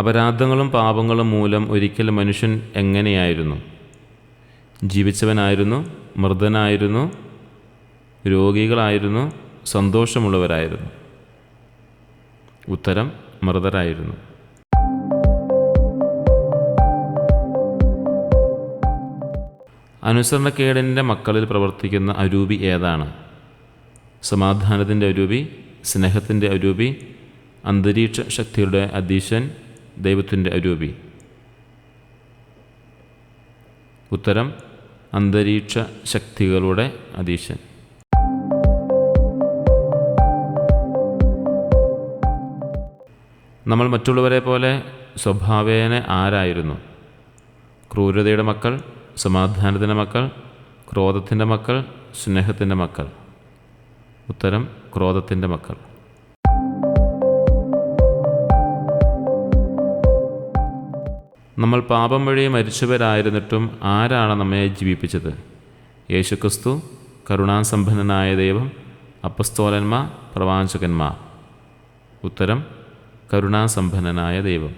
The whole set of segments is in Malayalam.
അപരാധങ്ങളും പാപങ്ങളും മൂലം ഒരിക്കൽ മനുഷ്യൻ എങ്ങനെയായിരുന്നു? ജീവിച്ചവനായിരുന്നു മൃതനായിരുന്നു രോഗികളായിരുന്നു സന്തോഷമുള്ളവരായിരുന്നു. ഉത്തരം മൃതരായിരുന്നു അനുസരണക്കേടിന്റെ മക്കളിൽ പ്രവർത്തിക്കുന്ന അരൂപി ഏതാണ്? സമാധാനത്തിന്റെ അരൂപി സ്നേഹത്തിന്റെ അരൂപി അന്തരീക്ഷ ശക്തിയുടെ അധീശൻ ദൈവത്തിന്റെ അരൂപി. ഉത്തരം അന്തരീക്ഷ ശക്തികളുടെ അധീശൻ. നമ്മൾ മറ്റുള്ളവരെ പോലെ സ്വഭാവേന ആരായിരുന്നു? ക്രൂരതയുടെ മക്കൾ സമാധാനത്തിന്റെ മക്കൾ ക്രോധത്തിന്റെ മക്കൾ സ്നേഹത്തിന്റെ മക്കൾ. ഉത്തരം ക്രോധത്തിന്റെ മക്കൾ. നമ്മൾ പാപം വഴി മരിച്ചവരായിരുന്നിട്ടും ആരാണ് നമ്മെ ജീവിപ്പിച്ചത്? യേശുക്രിസ്തു കരുണാസമ്പന്നനായ ദൈവം അപ്പസ്തോലന്മാർ പ്രവാചകന്മാർ. ഉത്തരം കരുണാസമ്പന്നനായ ദൈവം.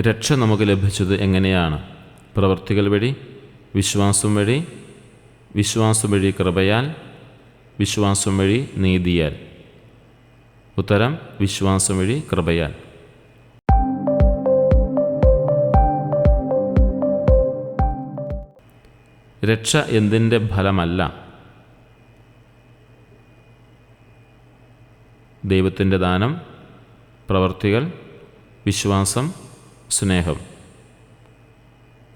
രക്ഷ നമുക്ക് ലഭിച്ചത് എങ്ങനെയാണ്? പ്രവർത്തികൾ വഴി വിശ്വാസം വഴി വിശ്വാസം വഴി കൃപയാൽ വിശ്വാസം വഴി നീതിയാൽ. ഉത്തരം വിശ്വാസം വഴി കൃപയാൽ. രക്ഷ എന്തിന്റെ ഫലമല്ല? ദൈവത്തിന്റെ ദാനം പ്രവർത്തികൾ വിശ്വാസം സ്നേഹം.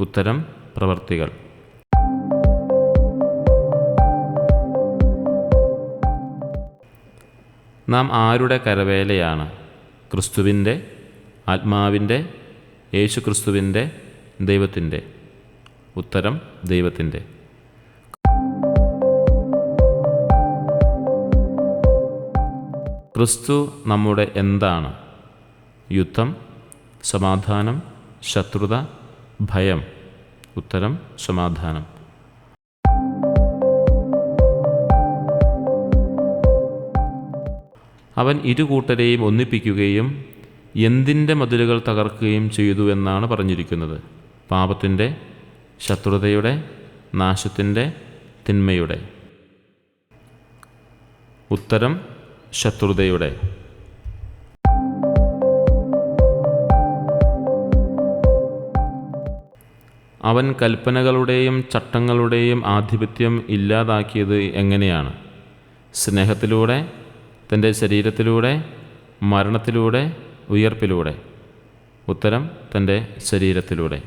ഉത്തരം പ്രവർത്തികൾ. നാം ആരുടെ കരവേലയാണ്? ക്രിസ്തുവിന്റെ ആത്മാവിന്റെ യേശു ക്രിസ്തുവിന്റെ ദൈവത്തിന്റെ. ഉത്തരം ദൈവത്തിന്റെ. ക്രിസ്തു നമ്മുടെ എന്താണ്? യുദ്ധം സമാധാനം ശത്രുത ഭയം. ഉത്തരം സമാധാനം. അവൻ ഇരു കൂട്ടരെയും ഒന്നിപ്പിക്കുകയും എന്തിന്റെ മതിലുകൾ തകർക്കുകയും ചെയ്തു എന്നാണ് പറഞ്ഞിരിക്കുന്നത്. പാപത്തിന്റെ ശത്രുതയുടെ നാശത്തിന്റെ തിന്മയുടെ. ഉത്തരം ശത്രുതയുടെ. അവൻ കൽപ്പനകളുടെയും ചട്ടങ്ങളുടെയും ആധിപത്യം ഇല്ലാതാക്കിയത് എങ്ങനെയാണ്? സ്നേഹത്തിലൂടെ തന്റെ ശരീരത്തിലൂടെ മരണത്തിലൂടെ ഉയർപ്പിലൂടെ. ഉത്തരം തന്റെ ശരീരത്തിലൂടെ.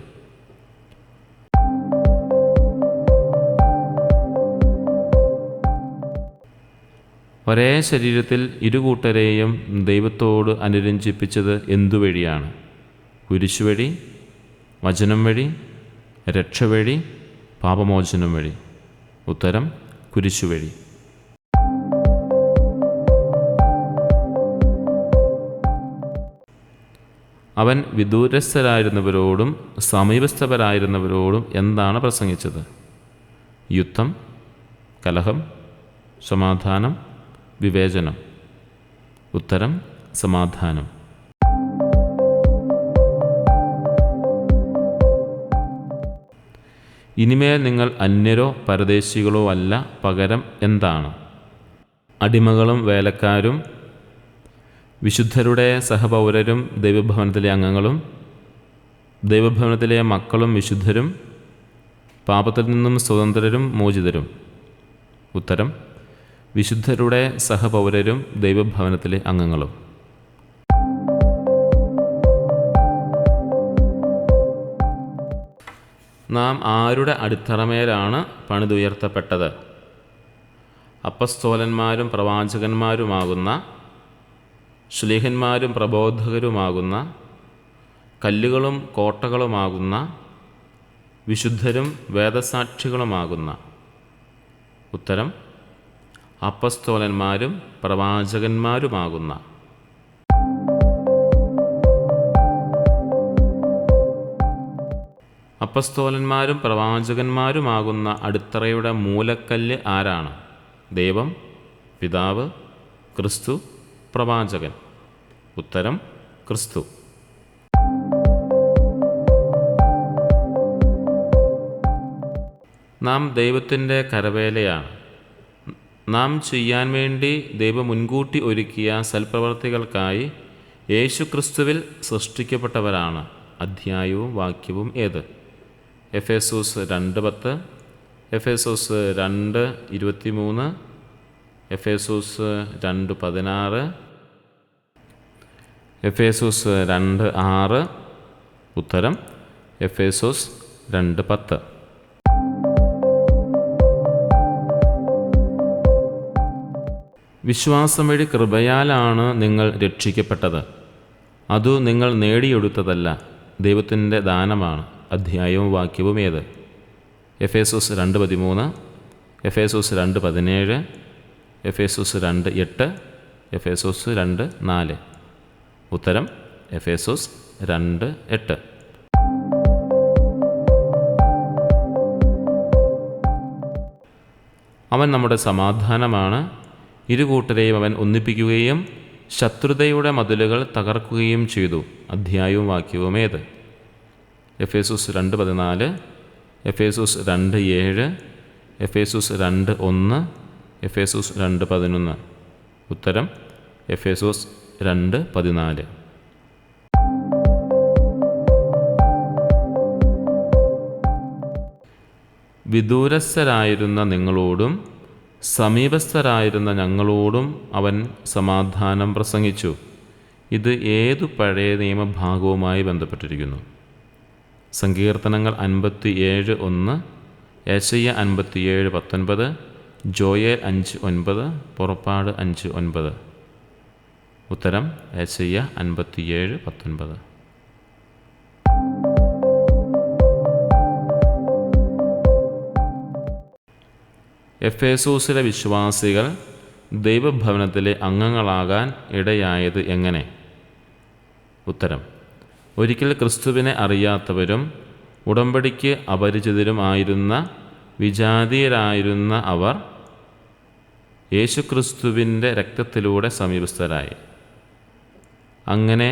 ഒരേ ശരീരത്തിൽ ഇരുകൂട്ടരെയും ദൈവത്തോട് അനുരഞ്ജിപ്പിച്ചത് എന്തുവഴിയാണ്? കുരിശുവഴി വചനം വഴി രക്ഷ വഴി പാപമോചനം വഴി. ഉത്തരം കുരിശുവഴി. അവൻ വിദൂരസ്ഥരായിരുന്നവരോടും സമീപസ്ഥരായിരുന്നവരോടും എന്താണ് പ്രസംഗിച്ചത്? യുദ്ധം കലഹം സമാധാനം വിവേചനം. ഉത്തരം സമാധാനം. ഇനിമേൽ നിങ്ങൾ അന്യരോ പരദേശികളോ അല്ല പകരം എന്താണ്? അടിമകളും വേലക്കാരും വിശുദ്ധരുടെ സഹപൗരരും ദൈവഭവനത്തിലെ അംഗങ്ങളും ദൈവഭവനത്തിലെ മക്കളും വിശുദ്ധരും പാപത്തിൽ നിന്നും സ്വതന്ത്രരും മോചിതരും. ഉത്തരം വിശുദ്ധരുടെ സഹപൗരരും ദൈവഭവനത്തിലെ അംഗങ്ങളും. നാം ആരുടെ അടിത്തറമേലാണ് പണിതുയർത്തപ്പെട്ടത്? അപ്പസ്തോലന്മാരും പ്രവാചകന്മാരുമാകുന്ന ശ്ലീഹന്മാരും പ്രബോധകരുമാകുന്ന കല്ലുകളും കോട്ടകളുമാകുന്ന വിശുദ്ധരും വേദസാക്ഷികളുമാകുന്ന. ഉത്തരം അപ്പസ്തോലന്മാരും പ്രവാചകന്മാരുമാകുന്ന. അപ്പസ്തോലന്മാരും പ്രവാചകന്മാരുമാകുന്ന അടിത്തറയുടെ മൂലക്കല്ല് ആരാണ്? ദൈവം പിതാവ് ക്രിസ്തു പ്രവാചകൻ. ഉത്തരം ക്രിസ്തു. നാം ദൈവത്തിന്റെ കരവേലയാണ്. നാം ചെയ്യാൻ വേണ്ടി ദൈവം മുൻകൂട്ടി ഒരുക്കിയ സൽപ്രവർത്തികൾക്കായി യേശുക്രിസ്തുവിൽ സൃഷ്ടിക്കപ്പെട്ടവരാണ്. അധ്യായവും വാക്യവും ഏത്? എഫേസൂസ് രണ്ട് പത്ത് എഫേസൂസ് രണ്ട് ഇരുപത്തി ഇരുപത്തിമൂന്ന് എഫേസൂസ് രണ്ട് പതിനാറ് എഫേസൂസ് രണ്ട് ആറ് ഉത്തരം എഫേസൂസ് രണ്ട് പത്ത്. വിശ്വാസം വഴി കൃപയാലാണ് നിങ്ങൾ രക്ഷിക്കപ്പെട്ടത്. അതു നിങ്ങൾ നേടിയെടുത്തതല്ല ദൈവത്തിന്റെ ദാനമാണ്. അധ്യായവും വാക്യവും ഏത്? എഫേസൂസ് രണ്ട് പതിമൂന്ന് എഫേസൂസ് രണ്ട് പതിനേഴ് എഫേസൂസ് രണ്ട് എട്ട് എഫേസൂസ് രണ്ട് നാല്. ഉത്തരം എഫേസൂസ് രണ്ട് എട്ട്. അവൻ നമ്മുടെ സമാധാനമാണ്. ഇരുകൂട്ടരെയും അവൻ ഒന്നിപ്പിക്കുകയും ശത്രുതയുടെ മതിലുകൾ തകർക്കുകയും ചെയ്തു. അധ്യായവും വാക്യവും ഏത്? എഫേസൂസ് രണ്ട് പതിനാല് എഫേസൂസ് രണ്ട് ഏഴ് എഫേസൂസ് രണ്ട് ഒന്ന് എഫേസൂസ് രണ്ട് പതിനൊന്ന്. ഉത്തരം എഫേസൂസ് രണ്ട് പതിനാല്. വിദൂരസ്ഥരായിരുന്ന നിങ്ങളോടും സമീപസ്ഥരായിരുന്ന ഞങ്ങളോടും അവൻ സമാധാനം പ്രസംഗിച്ചു. ഇത് ഏതു പഴയ നിയമഭാഗവുമായി ബന്ധപ്പെട്ടിരിക്കുന്നു? സങ്കീർത്തനങ്ങൾ അൻപത്തി ഏഴ് ഒന്ന് ഏശയ്യ അൻപത്തിയേഴ് പത്തൊൻപത് ജോയേൽ അഞ്ച് ഒൻപത് പുറപ്പാട് അഞ്ച് ഒൻപത്. ഉത്തരം ഏശയ്യ അൻപത്തിയേഴ് പത്തൊൻപത്. എഫേസൂസിലെ വിശ്വാസികൾ ദൈവഭവനത്തിലെ അംഗങ്ങളാകാൻ ഇടയായത് എങ്ങനെ? ഉത്തരം ഒരിക്കൽ ക്രിസ്തുവിനെ അറിയാത്തവരും ഉടമ്പടിക്ക് അപരിചിതരുമായിരുന്ന വിജാതീയരായിരുന്ന അവർ യേശുക്രിസ്തുവിന്റെ രക്തത്തിലൂടെ സമീപസ്ഥരായി. അങ്ങനെ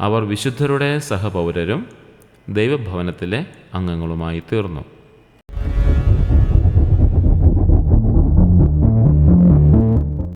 അവർ വിശുദ്ധരുടെ സഹപൗരരും ദൈവഭവനത്തിലെ അംഗങ്ങളുമായി തീർന്നു